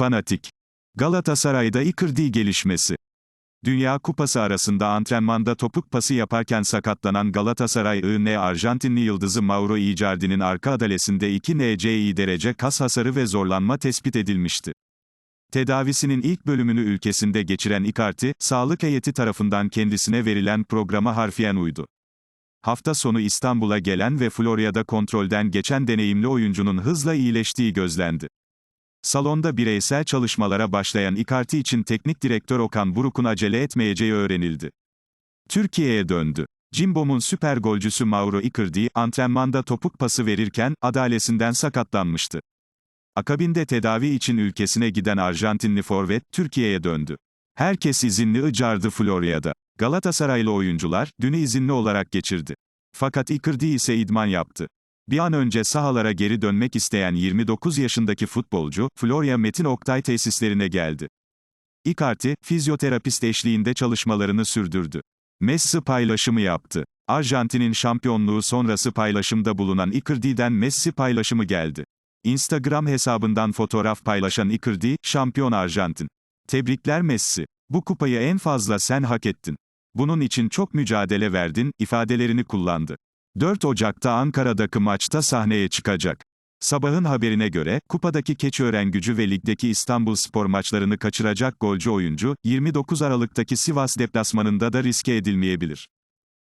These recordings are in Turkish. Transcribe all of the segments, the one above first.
Fanatik. Galatasaray'da Icardi gelişmesi. Dünya Kupası arasında antrenmanda topuk pası yaparken sakatlanan Galatasaray IN Arjantinli yıldızı Mauro Icardi'nin arka adalesinde 2 NCI derece kas hasarı ve zorlanma tespit edilmişti. Tedavisinin ilk bölümünü ülkesinde geçiren Icardi, sağlık heyeti tarafından kendisine verilen programa harfiyen uydu. Hafta sonu İstanbul'a gelen ve Florya'da kontrolden geçen deneyimli oyuncunun hızla iyileştiği gözlendi. Salonda bireysel çalışmalara başlayan Icardi için teknik direktör Okan Buruk'un acele etmeyeceği öğrenildi. Türkiye'ye döndü. Cimbom'un süper golcüsü Mauro Icardi, antrenmanda topuk pası verirken, adalesinden sakatlanmıştı. Akabinde tedavi için ülkesine giden Arjantinli forvet, Türkiye'ye döndü. Herkes izinli Icardi Florya'da. Galatasaraylı oyuncular, dünü izinli olarak geçirdi. Fakat Icardi ise idman yaptı. Bir an önce sahalara geri dönmek isteyen 29 yaşındaki futbolcu, Florya Metin Oktay tesislerine geldi. Icardi, fizyoterapist eşliğinde çalışmalarını sürdürdü. Messi paylaşımı yaptı. Arjantin'in şampiyonluğu sonrası paylaşımda bulunan Icardi'den Messi paylaşımı geldi. Instagram hesabından fotoğraf paylaşan Icardi, şampiyon Arjantin. Tebrikler Messi. Bu kupayı en fazla sen hak ettin. Bunun için çok mücadele verdin, ifadelerini kullandı. 4 Ocak'ta Ankara'daki maçta sahneye çıkacak. Sabahın haberine göre, kupadaki Keçiören gücü ve ligdeki İstanbul spor maçlarını kaçıracak golcü oyuncu, 29 Aralık'taki Sivas deplasmanında da riske edilmeyebilir.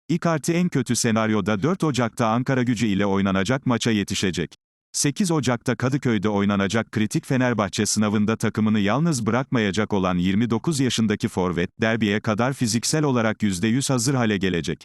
Icardi en kötü senaryoda 4 Ocak'ta Ankara gücü ile oynanacak maça yetişecek. 8 Ocak'ta Kadıköy'de oynanacak kritik Fenerbahçe sınavında takımını yalnız bırakmayacak olan 29 yaşındaki forvet, derbiye kadar fiziksel olarak %100 hazır hale gelecek.